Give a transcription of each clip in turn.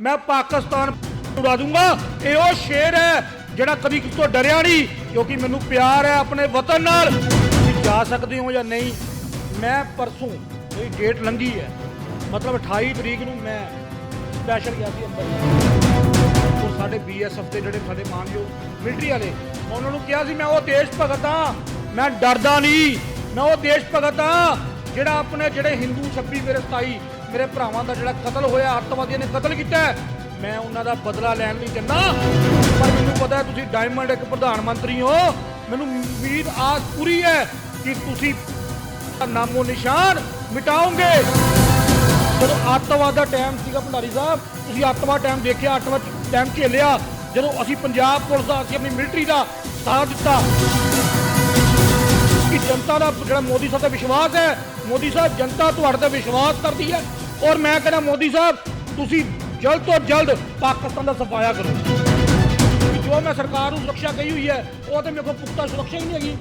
ਮੈਂ ਪਾਕਿਸਤਾਨ ਉਡਾ ਦੂੰਗਾ। ਇਹ ਉਹ ਸ਼ੇਰ ਹੈ ਜਿਹੜਾ ਕਦੀ ਕਿਸੇ ਤੋਂ ਡਰਿਆ ਨਹੀਂ, ਕਿਉਂਕਿ ਮੈਨੂੰ ਪਿਆਰ ਹੈ ਆਪਣੇ ਵਤਨ ਨਾਲ। ਤੁਸੀਂ ਜਾ ਸਕਦੇ ਹੋ ਜਾਂ ਨਹੀਂ, ਮੈਂ ਪਰਸੋਂ ਮੇਰੀ ਡੇਟ ਲੰਘੀ ਹੈ। ਮਤਲਬ 28 ਤਰੀਕ ਨੂੰ ਮੈਂ ਸਪੈਸ਼ਲ ਗਿਆ ਸੀ ਅੰਮ੍ਰਿਤਸਰ ਔਰ ਸਾਡੇ ਬੀਐਸਐਫ ਦੇ ਜਿਹੜੇ ਸਾਡੇ ਮਾਨਯੋਗ ਮਿਲਟਰੀ ਵਾਲੇ, ਉਹਨਾਂ ਨੂੰ ਕਿਹਾ ਸੀ, ਮੈਂ ਉਹ ਦੇਸ਼ ਭਗਤ ਹਾਂ। ਮੈਂ ਡਰਦਾ ਨਹੀਂ। ਮੈਂ ਉਹ ਦੇਸ਼ ਭਗਤ ਹਾਂ। ਜਿਹੜਾ ਆਪਣੇ ਜਿਹੜੇ ਹਿੰਦੂ 26 ਮੇਰੇ 27 ਮੇਰੇ ਭਰਾਵਾਂ ਦਾ ਜਿਹੜਾ ਕਤਲ ਹੋਇਆ ਅੱਤਵਾਦੀਆਂ ਨੇ ਕਤਲ ਕੀਤਾ ਮੈਂ ਉਹਨਾਂ ਦਾ ਬਦਲਾ ਲੈਣ ਲਈ ਚੱਲਾਂ ਪਰ ਮੈਨੂੰ ਪਤਾ ਤੁਸੀਂ ਡਾਇਮੰਡ ਇੱਕ ਪ੍ਰਧਾਨ ਮੰਤਰੀ ਹੋ। ਮੈਨੂੰ ਉਮੀਦ ਆਸ ਪੂਰੀ ਹੈ ਕਿ ਤੁਸੀਂ ਨਾਮੋ ਨਿਸ਼ਾਨ ਮਿਟਾਓਗੇ। ਜਦੋਂ ਅੱਤਵਾਦ ਦਾ ਟਾਈਮ ਸੀਗਾ ਭੰਡਾਰੀ ਸਾਹਿਬ, ਤੁਸੀਂ ਅੱਤਵਾਦ ਟਾਈਮ ਦੇਖਿਆ ਅੱਤਵਾਦ ਟਾਈਮ ਝੇਲਿਆ। ਜਦੋਂ ਅਸੀਂ ਪੰਜਾਬ ਪੁਲਿਸ ਦਾ, ਅਸੀਂ ਆਪਣੀ ਮਿਲਟਰੀ ਦਾ ਸਾਥ ਦਿੱਤਾ। ਕਿ ਜਨਤਾ ਦਾ ਜਿਹੜਾ ਮੋਦੀ ਸਾਹਿਬ ਦਾ ਵਿਸ਼ਵਾਸ ਹੈ ਮੋਦੀ ਸਾਹਿਬ ਜਨਤਾ ਤੁਹਾਡੇ ਤੇ ਵਿਸ਼ਵਾਸ ਕਰਦੀ ਹੈ ਔਰ ਮੈਂ ਕਹਿੰਦਾ ਮੋਦੀ ਸਾਹਿਬ ਤੁਸੀਂ ਜਲਦ ਤੋਂ ਜਲਦ ਪਾਕਿਸਤਾਨ ਦਾ ਸਫਾਇਆ ਕਰੋ। ਜੋ ਮੈਂ ਸਰਕਾਰ ਨੂੰ ਸੁਰੱਖਿਆ ਕਹੀ ਹੋਈ ਹੈ ਉਹ ਤੇ ਮੇਰੇ ਕੋਲ ਪੁਖਤਾ ਸੁਰੱਖਿਆ ਹੀ ਨਹੀਂ ਹੈਗੀ।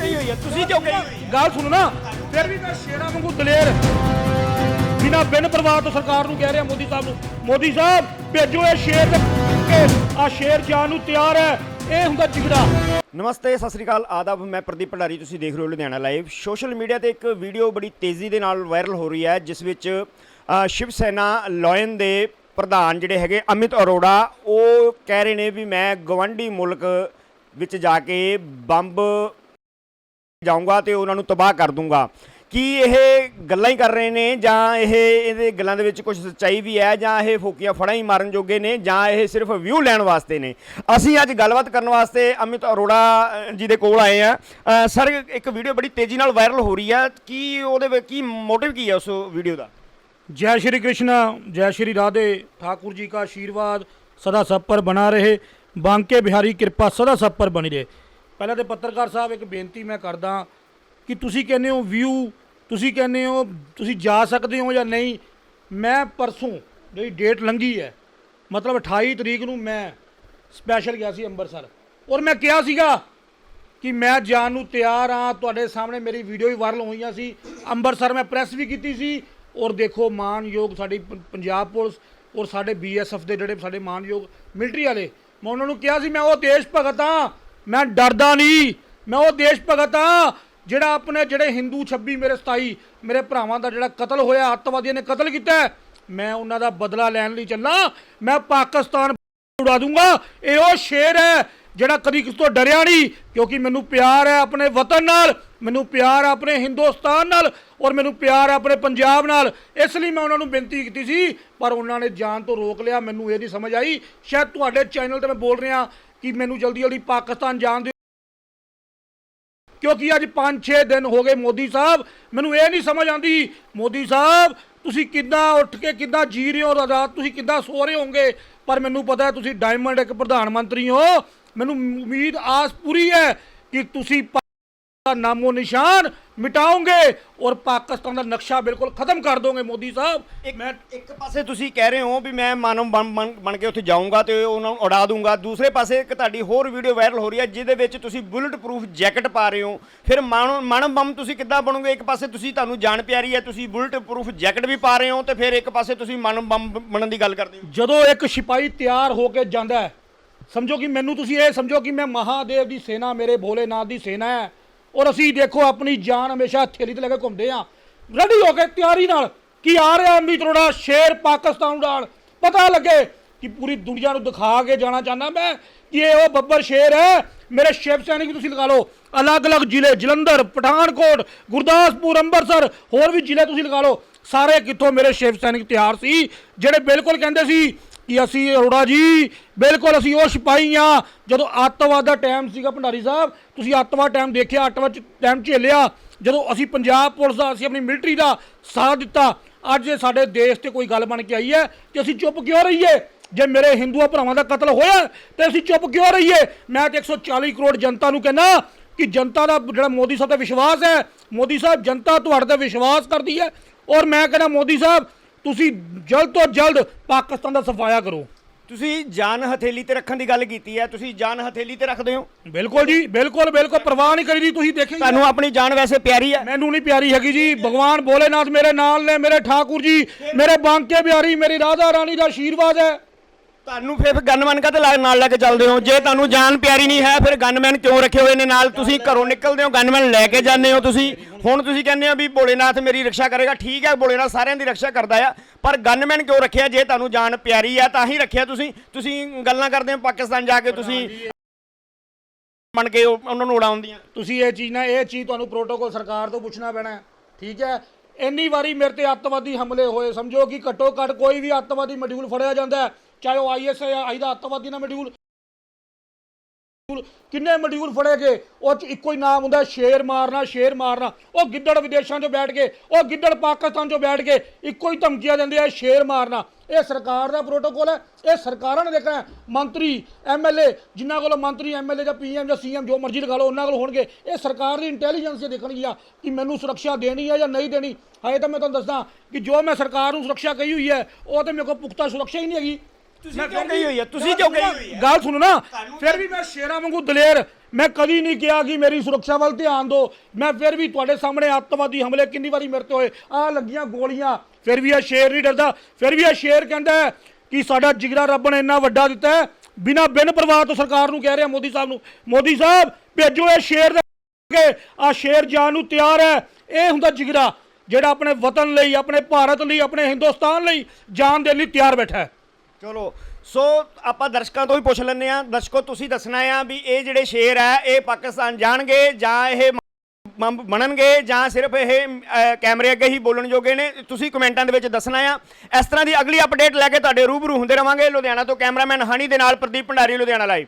ਕਹੀ ਹੋਈ ਹੈ? ਤੁਸੀਂ ਕਿਉਂ ਕਹੀ ਗੱਲ ਸੁਣੋ ਨਾ ਫਿਰ ਵੀ ਮੈਂ ਸ਼ੇਰਾਂ ਵਾਂਗੂ ਦਲੇਰ। ਬਿਨਾ ਬਿਨ ਪਰਵਾਹ ਤੋਂ ਸਰਕਾਰ ਨੂੰ ਕਹਿ ਰਿਹਾ ਮੋਦੀ ਸਾਹਿਬ ਨੂੰ ਮੋਦੀ ਸਾਹਿਬ ਭੇਜੋ ਇਹ ਸ਼ੇਰ ਤੇ ਆ ਸ਼ੇਰ ਜਾਣ ਨੂੰ ਤਿਆਰ ਹੈ। ਇਹ ਹੁੰਦਾ ਜਿਗੜਾ। ਨਮਸਤੇ, ਸਤਿ ਸ੍ਰੀ ਅਕਾਲ। ਆਦਾਬ, ਮੈਂ ਪ੍ਰਦੀਪ ਭੰਡਾਰੀ, ਤੁਸੀਂ ਦੇਖ ਰਹੇ ਹੋ ਲੁਧਿਆਣਾ ਲਾਈਵ। ਸੋਸ਼ਲ ਮੀਡੀਆ ਤੇ ਇੱਕ ਵੀਡੀਓ ਬੜੀ ਤੇਜ਼ੀ ਦੇ ਨਾਲ ਵਾਇਰਲ ਹੋ ਰਹੀ ਹੈ, ਜਿਸ ਵਿੱਚ ਸ਼ਿਵ ਸੈਨਾ ਲੋਇਨ ਦੇ ਪ੍ਰਧਾਨ ਜਿਹੜੇ ਹੈਗੇ ਅਮਿਤ ਅਰੋੜਾ, ਉਹ ਕਹਿ ਰਹੇ ਨੇ ਵੀ ਮੈਂ ਗਵੰਡੀ ਮੁਲਕ ਵਿੱਚ ਜਾ ਕੇ ਬੰਬ ਜਾਊਂਗਾ ਤੇ ਉਹਨਾਂ ਨੂੰ ਤਬਾਹ ਕਰ ਦੂੰਗਾ। ਕੀ ਇਹ ਗੱਲਾਂ ਹੀ ਕਰ ਰਹੇ ਨੇ? ਜਾਂ ਇਹ ਇਹਦੇ ਗੱਲਾਂ ਦੇ ਵਿੱਚ ਕੁਝ ਸੱਚਾਈ ਵੀ ਹੈ? ਜਾਂ ਇਹ ਫੋਕੀਆਂ ਫੜਾਂ ਹੀ ਮਾਰਨ ਜੋਗੇ ਨੇ? ਜਾਂ ਇਹ ਸਿਰਫ ਵਿਊ ਲੈਣ ਵਾਸਤੇ ਨੇ? ਅਸੀਂ ਅੱਜ ਗੱਲਬਾਤ ਕਰਨ ਵਾਸਤੇ ਅਮਿਤ ਅਰੋੜਾ ਜੀ ਦੇ ਕੋਲ ਆਏ ਆ ਸਰ, ਇੱਕ ਵੀਡੀਓ ਬੜੀ ਤੇਜ਼ੀ ਨਾਲ ਵਾਇਰਲ ਹੋ ਰਹੀ ਹੈ। ਕੀ ਉਹਦੇ ਵਿੱਚ ਕੀ ਮੋਟਿਵ ਕੀ ਹੈ ਉਸ ਵੀਡੀਓ ਦਾ? ਜੈ ਸ਼੍ਰੀ ਕ੍ਰਿਸ਼ਨ, ਜੈ ਸ਼੍ਰੀ ਰਾਧੇ, ਠਾਕੁਰ ਜੀ ਦਾ ਆਸ਼ੀਰਵਾਦ ਸਦਾ ਸਭ ਪਰ ਬਣਾ ਰਹੇ। ਬਾਂਕੇ ਬਿਹਾਰੀ, ਕਿਰਪਾ ਸਦਾ ਸਭ ਪਰ ਬਣੀ ਰਹੇ। ਪਹਿਲਾਂ ਤੇ ਪੱਤਰਕਾਰ ਸਾਹਿਬ, ਇੱਕ ਬੇਨਤੀ ਮੈਂ ਕਰਦਾ ਕਿ ਤੁਸੀਂ ਕਹਿੰਦੇ ਹੋ ਵਿਊ ਤੁਸੀਂ ਕਹਿੰਦੇ ਹੋ, ਤੁਸੀਂ ਜਾ ਸਕਦੇ ਹੋ ਜਾਂ ਨਹੀਂ, ਮੈਂ ਪਰਸੋਂ ਜਿਹੜੀ ਡੇਟ ਲੰਘੀ ਹੈ, ਮਤਲਬ 28 ਤਰੀਕ ਨੂੰ ਮੈਂ ਸਪੈਸ਼ਲ ਗਿਆ ਸੀ ਅੰਮ੍ਰਿਤਸਰ। ਔਰ ਮੈਂ ਕਿਹਾ ਸੀਗਾ ਕਿ ਮੈਂ ਜਾਣ ਨੂੰ ਤਿਆਰ ਹਾਂ, ਤੁਹਾਡੇ ਸਾਹਮਣੇ ਮੇਰੀ ਵੀਡੀਓ ਵੀ ਵਾਇਰਲ ਹੋਈਆਂ ਸੀ। ਅੰਮ੍ਰਿਤਸਰ ਮੈਂ ਪ੍ਰੈਸ ਵੀ ਕੀਤੀ ਸੀ ਔਰ ਦੇਖੋ ਮਾਨਯੋਗ ਸਾਡੀ ਪੰਜਾਬ ਪੁਲਿਸ ਔਰ ਸਾਡੇ ਬੀਐਸਐਫ ਦੇ ਜਿਹੜੇ ਸਾਡੇ ਮਾਨਯੋਗ ਮਿਲਟਰੀ ਵਾਲੇ, ਮੈਂ ਉਹਨਾਂ ਨੂੰ ਕਿਹਾ ਸੀ, ਮੈਂ ਉਹ ਦੇਸ਼ ਭਗਤ ਹਾਂ, ਮੈਂ ਡਰਦਾ ਨਹੀਂ, ਮੈਂ ਉਹ ਦੇਸ਼ ਭਗਤ ਹਾਂ ਜਿਹੜਾ ਆਪਣੇ ਜਿਹੜੇ ਹਿੰਦੂ 26 ਮੇਰੇ 27 ਮੇਰੇ ਭਰਾਵਾਂ ਦਾ ਜਿਹੜਾ ਕਤਲ ਹੋਇਆ, ਅੱਤਵਾਦੀਆਂ ਨੇ ਕਤਲ ਕੀਤਾ ਮੈਂ ਉਹਨਾਂ ਦਾ ਬਦਲਾ ਲੈਣ ਲਈ ਚੱਲਾਂ, ਮੈਂ ਪਾਕਿਸਤਾਨ ਉਡਾ ਦੂੰਗਾ। ਇਹ ਉਹ ਸ਼ੇਰ ਹੈ ਜਿਹੜਾ ਕਦੀ ਕਿਸ ਤੋਂ ਡਰਿਆ ਨਹੀਂ, ਕਿਉਂਕਿ ਮੈਨੂੰ ਪਿਆਰ ਹੈ ਆਪਣੇ ਵਤਨ ਨਾਲ, ਮੈਨੂੰ ਪਿਆਰ ਹੈ ਆਪਣੇ ਹਿੰਦੁਸਤਾਨ ਨਾਲ ਔਰ ਮੈਨੂੰ ਪਿਆਰ ਹੈ ਆਪਣੇ ਪੰਜਾਬ ਨਾਲ। ਇਸ ਲਈ ਮੈਂ ਉਹਨਾਂ ਨੂੰ ਬੇਨਤੀ ਕੀਤੀ ਸੀ, ਪਰ ਉਹਨਾਂ ਨੇ ਜਾਣ ਤੋਂ ਰੋਕ ਲਿਆ, ਮੈਨੂੰ ਇਹ ਨਹੀਂ ਸਮਝ ਆਈ। ਸ਼ਾਇਦ ਤੁਹਾਡੇ ਚੈਨਲ ਤੇ ਮੈਂ ਬੋਲ ਰਿਹਾ ਕਿ ਮੈਨੂੰ ਜਲਦੀ ਜਲਦੀ ਪਾਕਿਸਤਾਨ ਜਾਣ ਦਿਓ। ਕਿਉਂਕਿ ਅੱਜ 5-6 ਦਿਨ ਹੋ ਗਏ ਮੋਦੀ ਸਾਹਿਬ। ਮੈਨੂੰ ਇਹ ਨਹੀਂ ਸਮਝ ਆਉਂਦੀ, ਮੋਦੀ ਸਾਹਿਬ, ਤੁਸੀਂ ਕਿੱਦਾਂ ਉੱਠ ਕੇ ਕਿੱਦਾਂ ਜੀ ਰਹੇ ਹੋ ਰਾਤ? ਤੁਸੀਂ ਕਿੱਦਾਂ ਸੋ ਰਹੇ ਹੋਗੇ ਪਰ ਮੈਨੂੰ ਪਤਾ ਤੁਸੀਂ ਡਾਇਮੰਡ ਇੱਕ ਪ੍ਰਧਾਨ ਮੰਤਰੀ ਹੋ। ਮੈਨੂੰ ਉਮੀਦ, ਆਸ ਪੂਰੀ ਹੈ ਕਿ ਤੁਸੀਂ ਨਾਮੋ ਨਿਸ਼ਾਨ ਮਿਟਾਓਗੇ ਔਰ ਪਾਕਿਸਤਾਨ ਦਾ ਨਕਸ਼ਾ ਬਿਲਕੁਲ ਖਤਮ ਕਰ ਦੋਗੇ ਮੋਦੀ ਸਾਹਿਬ। ਮੈਂ ਇੱਕ ਪਾਸੇ ਤੁਸੀਂ ਕਹਿ ਰਹੇ ਹੋ ਵੀ ਮੈਂ ਮਾਨਵ ਬਣ ਕੇ ਉੱਥੇ ਜਾਊਂਗਾ ਤੇ ਉਹਨਾਂ ਨੂੰ ਉਡਾ ਦੂੰਗਾ। ਦੂਸਰੇ ਪਾਸੇ ਇੱਕ ਤੁਹਾਡੀ ਹੋਰ ਵੀਡੀਓ ਵਾਇਰਲ ਹੋ ਰਹੀ ਹੈ ਜਿਹਦੇ ਵਿੱਚ ਤੁਸੀਂ ਬੁਲਟ ਪ੍ਰੂਫ ਜੈਕਟ ਪਾ ਰਹੇ ਹੋ। ਫਿਰ ਮਾਨਵ ਮਾਨਵ ਬੰਮ ਤੁਸੀਂ ਕਿੱਦਾਂ ਬਣੋਗੇ? ਇੱਕ ਪਾਸੇ ਤੁਸੀਂ ਤੁਹਾਨੂੰ ਜਾਣ ਪਿਆਰੀ ਹੈ ਤੁਸੀਂ ਬੁਲਟ ਪ੍ਰੂਫ ਜੈਕਟ ਵੀ ਪਾ ਰਹੇ ਹੋ ਤੇ ਫਿਰ ਇੱਕ ਪਾਸੇ ਤੁਸੀਂ ਮਾਨਵ ਬੰਮ ਬਣਨ ਦੀ ਗੱਲ ਕਰਦੇ ਹੋ। ਜਦੋਂ ਇੱਕ ਸਿਪਾਹੀ ਤਿਆਰ ਹੋ ਕੇ ਜਾਂਦਾ ਹੈ ਸਮਝੋ ਕਿ ਮੈਨੂੰ ਤੁਸੀਂ ਇਹ ਸਮਝੋ ਕਿ ਮੈਂ ਮਹਾਦੇਵ ਦੀ ਸੇਨਾ ਮੇਰੇ ਭੋਲੇਨਾਥ ਦੀ ਸੇਨਾ ਹੈ। ਔਰ ਅਸੀਂ ਦੇਖੋ ਆਪਣੀ ਜਾਨ ਹਮੇਸ਼ਾ ਹਥੇਲੀ ਤੇ ਲੈ ਕੇ ਘੁੰਮਦੇ ਆ ਰੈਡੀ ਹੋ ਕੇ ਤਿਆਰੀ ਨਾਲ ਕੀ ਆ ਰਿਹਾ ਅਮਿਤ ਅਰੋੜਾ, ਸ਼ੇਰ ਪਾਕਿਸਤਾਨ ਉਡਾਣ ਪਤਾ ਲੱਗੇ ਕਿ ਪੂਰੀ ਦੁਨੀਆ ਨੂੰ ਦਿਖਾ ਕੇ ਜਾਣਾ ਚਾਹੁੰਦਾ ਮੈਂ ਕਿ ਇਹ ਉਹ ਬੱਬਰ ਸ਼ੇਰ ਹੈ। ਮੇਰੇ ਸ਼ਿਵ ਸੈਨਿਕ ਤੁਸੀਂ ਲਗਾ ਲਓ, ਅਲੱਗ-ਅਲੱਗ ਜ਼ਿਲ੍ਹੇ, ਜਲੰਧਰ, ਪਠਾਨਕੋਟ, ਗੁਰਦਾਸਪੁਰ, ਅੰਮ੍ਰਿਤਸਰ, ਹੋਰ ਵੀ ਜ਼ਿਲ੍ਹੇ ਤੁਸੀਂ ਲਗਾ ਲਓ। ਸਾਰੇ ਕਿੱਥੋਂ ਮੇਰੇ ਸ਼ਿਵ ਸੈਨਿਕ ਤਿਆਰ ਸੀ, ਜਿਹੜੇ ਬਿਲਕੁਲ ਕਹਿੰਦੇ ਸੀ ਕਿ ਅਸੀਂ ਅਰੋੜਾ ਜੀ, ਬਿਲਕੁਲ ਅਸੀਂ ਉਹ ਸਿਪਾਹੀ ਆ ਜਦੋਂ ਅੱਤਵਾਦ ਦਾ ਟਾਈਮ ਸੀਗਾ ਭੰਡਾਰੀ ਸਾਹਿਬ, ਤੁਸੀਂ ਅੱਤਵਾਦ ਟਾਈਮ ਦੇਖਿਆ, ਅੱਤਵਾਦ ਟਾਈਮ ਝੇਲਿਆ। ਜਦੋਂ ਅਸੀਂ ਪੰਜਾਬ ਪੁਲਿਸ ਦਾ, ਅਸੀਂ ਆਪਣੀ ਮਿਲਟਰੀ ਦਾ ਸਾਥ ਦਿੱਤਾ, ਅੱਜ ਸਾਡੇ ਦੇਸ਼ ਤੇ ਕੋਈ ਗੱਲ ਬਣ ਕੇ ਆਈ ਹੈ ਕਿ ਅਸੀਂ ਚੁੱਪ ਕਿਉਂ ਰਹੀਏ? ਜੇ ਮੇਰੇ ਹਿੰਦੂਆਂ ਭਰਾਵਾਂ ਦਾ ਕਤਲ ਹੋਇਆ, ਤੇ ਅਸੀਂ ਚੁੱਪ ਕਿਉਂ ਰਹੀਏ? ਮੈਂ ਤੇ 140 ਕਰੋੜ ਜਨਤਾ ਨੂੰ ਕਹਿੰਦਾ ਕਿ ਜਨਤਾ ਦਾ ਜਿਹੜਾ ਮੋਦੀ ਸਾਹਿਬ ਦਾ ਵਿਸ਼ਵਾਸ ਹੈ, ਮੋਦੀ ਸਾਹਿਬ ਜਨਤਾ ਤੁਹਾਡੇ ਤੇ ਵਿਸ਼ਵਾਸ ਕਰਦੀ ਹੈ। ਔਰ ਮੈਂ ਕਹਿੰਦਾ, ਮੋਦੀ ਸਾਹਿਬ ਤੁਸੀਂ ਜਲਦ ਤੋਂ ਜਲਦ ਪਾਕਿਸਤਾਨ ਦਾ ਸਫਾਇਆ ਕਰੋ। ਤੁਸੀਂ ਜਾਨ ਹਥੇਲੀ ਤੇ ਰੱਖਣ ਦੀ ਗੱਲ ਕੀਤੀ ਹੈ ਤੁਸੀਂ ਜਾਨ ਹਥੇਲੀ ਤੇ ਰੱਖਦੇ ਹੋ। ਬਿਲਕੁਲ ਜੀ ਬਿਲਕੁਲ ਬਿਲਕੁਲ ਪਰਵਾਹ ਨਹੀਂ ਕਰੀਦੀ ਤੁਸੀਂ ਦੇਖੇਂਗੇ ਤੁਹਾਨੂੰ ਆਪਣੀ ਜਾਨ ਵੈਸੇ ਪਿਆਰੀ ਹੈ। ਮੈਨੂੰ ਨਹੀਂ ਪਿਆਰੀ ਹੈਗੀ ਜੀ ਭਗਵਾਨ ਭੋਲੇਨਾਥ ਮੇਰੇ ਨਾਲ ਨੇ ਮੇਰੇ ਠਾਕੁਰ ਜੀ ਮੇਰੇ ਬਾਂਕੇ ਬਿਹਾਰੀ ਮੇਰੀ ਰਾਧਾ ਰਾਣੀ ਦਾ ਆਸ਼ੀਰਵਾਦ ਹੈ। ਤੁਹਾਨੂੰ ਫਿਰ ਗਨਮੈਨ ਕਦੇ ਨਾਲ ਲੈ ਕੇ ਚੱਲਦੇ ਹੋ? ਜੇ ਤੁਹਾਨੂੰ ਜਾਨ ਪਿਆਰੀ ਨਹੀਂ ਹੈ ਫਿਰ ਗਨਮੈਨ ਕਿਉਂ ਰੱਖੇ ਹੋਏ ਨੇ ਨਾਲ? ਤੁਸੀਂ ਘਰੋਂ ਨਿਕਲਦੇ ਹੋ ਗਨਮੈਨ ਲੈ ਕੇ ਜਾਂਦੇ ਹੋ ਤੁਸੀਂ। ਹੁਣ ਤੁਸੀਂ ਕਹਿੰਦੇ ਹੋ ਵੀ ਭੋਲੇਨਾਥ ਮੇਰੀ ਰੱਖਿਆ ਕਰੇਗਾ। ਠੀਕ ਹੈ ਭੋਲੇਨਾਥ ਸਾਰਿਆਂ ਦੀ ਰੱਖਿਆ ਕਰਦਾ ਆ। ਪਰ ਗਨਮੈਨ ਕਿਉਂ ਰੱਖਿਆ? ਜੇ ਤੁਹਾਨੂੰ ਜਾਨ ਪਿਆਰੀ ਆ ਤਾਂ ਹੀ ਰੱਖਿਆ। ਤੁਸੀਂ ਤੁਸੀਂ ਗੱਲਾਂ ਕਰਦੇ ਹੋ ਪਾਕਿਸਤਾਨ ਜਾ ਕੇ ਤੁਸੀਂ ਬਣ ਕੇ ਉਹਨਾਂ ਨੂੰ ਉਡਾਉਂਦੀਆਂ ਤੁਸੀਂ ਇਹ ਚੀਜ਼ ਨਾ ਇਹ ਚੀਜ਼ ਤੁਹਾਨੂੰ ਪ੍ਰੋਟੋਕੋਲ ਸਰਕਾਰ ਤੋਂ ਪੁੱਛਣਾ ਪੈਣਾ ਠੀਕ ਹੈ? ਇੰਨੀ ਵਾਰੀ ਮੇਰੇ ਤੇ ਅੱਤਵਾਦੀ ਹਮਲੇ ਹੋਏ। ਸਮਝੋ ਕਿ ਘੱਟੋ ਘੱਟ ਕੋਈ ਵੀ ਅੱਤਵਾਦੀ ਮੋਡਿਊਲ ਫੜਿਆ ਜਾਂਦਾ ਹੈ, ਚਾਹੇ ਉਹ ਆਈਐਸ ਹੈ ਜਾਂ ਆਈ ਦਾ ਅੱਤਵਾਦੀ ਨਾ ਮੋਡਿਊਲ ਕਿੰਨੇ ਮੋਡਿਊਲ ਫੜੇ ਗਏ? ਉਹ ਚ ਇੱਕੋ ਹੀ ਨਾਮ ਹੁੰਦਾ, ਸ਼ੇਰ ਮਾਰਨਾ ਸ਼ੇਰ ਮਾਰਨਾ। ਉਹ ਗਿੱਦੜ ਵਿਦੇਸ਼ਾਂ 'ਚੋਂ ਬੈਠ ਕੇ ਉਹ ਗਿੱਦੜ ਪਾਕਿਸਤਾਨ 'ਚੋਂ ਬੈਠ ਕੇ ਇੱਕੋ ਹੀ ਧਮਕੀਆਂ ਦਿੰਦੇ ਆ, ਸ਼ੇਰ ਮਾਰਨਾ। ਇਹ ਸਰਕਾਰ ਦਾ ਪ੍ਰੋਟੋਕੋਲ ਹੈ, ਇਹ ਸਰਕਾਰਾਂ ਨੇ ਦੇਖਣਾ ਹੈ। ਮੰਤਰੀ ਐਮਐਲਏ ਜਿਨ੍ਹਾਂ ਕੋਲ ਮੰਤਰੀ ਐਮਐਲਏ ਜਾਂ ਪੀਐਮ ਜਾਂ ਸੀਐਮ ਜੋ ਮਰਜ਼ੀ ਲਗਾ ਲਓ, ਉਹਨਾਂ ਕੋਲ ਹੋਣਗੇ। ਇਹ ਸਰਕਾਰ ਦੀ ਇੰਟੈਲੀਜੈਂਸ ਇਹ ਦੇਖਣਗੀਆਂ ਕਿ ਮੈਨੂੰ ਸੁਰੱਖਿਆ ਦੇਣੀ ਹੈ ਜਾਂ ਨਹੀਂ ਦੇਣੀ। ਹਾਏ ਤਾਂ ਮੈਂ ਤੁਹਾਨੂੰ ਦੱਸਦਾ ਕਿ ਜੋ ਮੈਂ ਸਰਕਾਰ ਨੂੰ ਸੁਰੱਖਿਆ ਕਹੀ ਹੋਈ ਹੈ, ਉਹ ਤੇ ਮੇਰੇ ਕੋਲ ਪੁਖਤਾ ਸੁਰੱਖਿਆ ਹੀ ਨਹੀਂ ਹੈਗੀ। ਤੁਸੀਂ ਕਿਉਂ ਕਹੀ ਹੋਈ ਹੈ ਤੁਸੀਂ ਕਿਉਂ ਕਹੀ ਗੱਲ ਸੁਣੋ ਨਾ। ਫਿਰ ਵੀ ਮੈਂ ਸ਼ੇਰਾਂ ਵਾਂਗੂ ਦਲੇਰ। ਮੈਂ ਕਦੀ ਨਹੀਂ ਕਿਹਾ ਕਿ ਮੇਰੀ ਸੁਰੱਖਿਆ ਵੱਲ ਧਿਆਨ ਦਿਓ। ਮੈਂ ਫਿਰ ਵੀ ਤੁਹਾਡੇ ਸਾਹਮਣੇ ਅੱਤਵਾਦੀ ਹਮਲੇ ਕਿੰਨੀ ਵਾਰੀ ਮੇਰੇ ਤੇ ਹੋਏ। ਆ ਲੱਗੀਆਂ ਗੋਲੀਆਂ। ਫਿਰ ਵੀ ਇਹ ਸ਼ੇਰ ਨਹੀਂ ਡਰਦਾ। ਫਿਰ ਵੀ ਇਹ ਸ਼ੇਰ ਕਹਿੰਦਾ ਕਿ ਸਾਡਾ ਜਿਗਰਾ ਰੱਬ ਨੇ ਇੰਨਾ ਵੱਡਾ ਦਿੱਤਾ ਹੈ। ਬਿਨਾ ਬਿਨ ਪਰਵਾਹ ਤੋਂ ਸਰਕਾਰ ਨੂੰ ਕਹਿ ਰਿਹਾ ਮੋਦੀ ਸਾਹਿਬ ਨੂੰ। ਮੋਦੀ ਸਾਹਿਬ ਭੇਜੋ ਇਹ ਸ਼ੇਰ ਦੇ ਕੇ ਆ ਸ਼ੇਰ ਜਾਨ ਨੂੰ ਤਿਆਰ ਹੈ। ਇਹ ਹੁੰਦਾ ਜਿਗਰਾ ਜਿਹੜਾ ਆਪਣੇ ਵਤਨ ਲਈ ਆਪਣੇ ਭਾਰਤ ਲਈ ਆਪਣੇ ਹਿੰਦੁਸਤਾਨ ਲਈ ਜਾਨ ਦੇਣ ਲਈ ਤਿਆਰ ਬੈਠਾ ਹੈ। ਚਲੋ, ਸੋ ਆਪਾਂ ਦਰਸ਼ਕਾਂ ਤੋਂ ਵੀ ਪੁੱਛ ਲੈਂਦੇ ਆ ਦਰਸ਼ਕੋ, ਤੁਸੀਂ ਦੱਸਣਾ ਆ ਵੀ ਇਹ ਜਿਹੜੇ ਸ਼ੇਰ ਹੈ ਇਹ ਪਾਕਿਸਤਾਨ ਜਾਣਗੇ ਜਾਂ ਇਹ ਬਣਨਗੇ ਜਾਂ ਸਿਰਫ ਇਹ ਕੈਮਰੇ ਅੱਗੇ ਹੀ ਬੋਲਣ ਜੋਗੇ ਨੇ? ਤੁਸੀਂ ਕਮੈਂਟਾਂ ਦੇ ਵਿੱਚ ਦੱਸਣਾ ਆ। ਇਸ ਤਰ੍ਹਾਂ ਦੀ ਅਗਲੀ ਅਪਡੇਟ ਲੈ ਕੇ ਤੁਹਾਡੇ ਰੂਬਰੂ ਹੁੰਦੇ ਰਵਾਂਗੇ ਲੁਧਿਆਣਾ ਤੋਂ ਕੈਮਰਾਮੈਨ ਹਨੀ ਦੇ ਨਾਲ ਪ੍ਰਦੀਪ ਭੰਡਾਰੀ, ਲੁਧਿਆਣਾ ਲਾਈਵ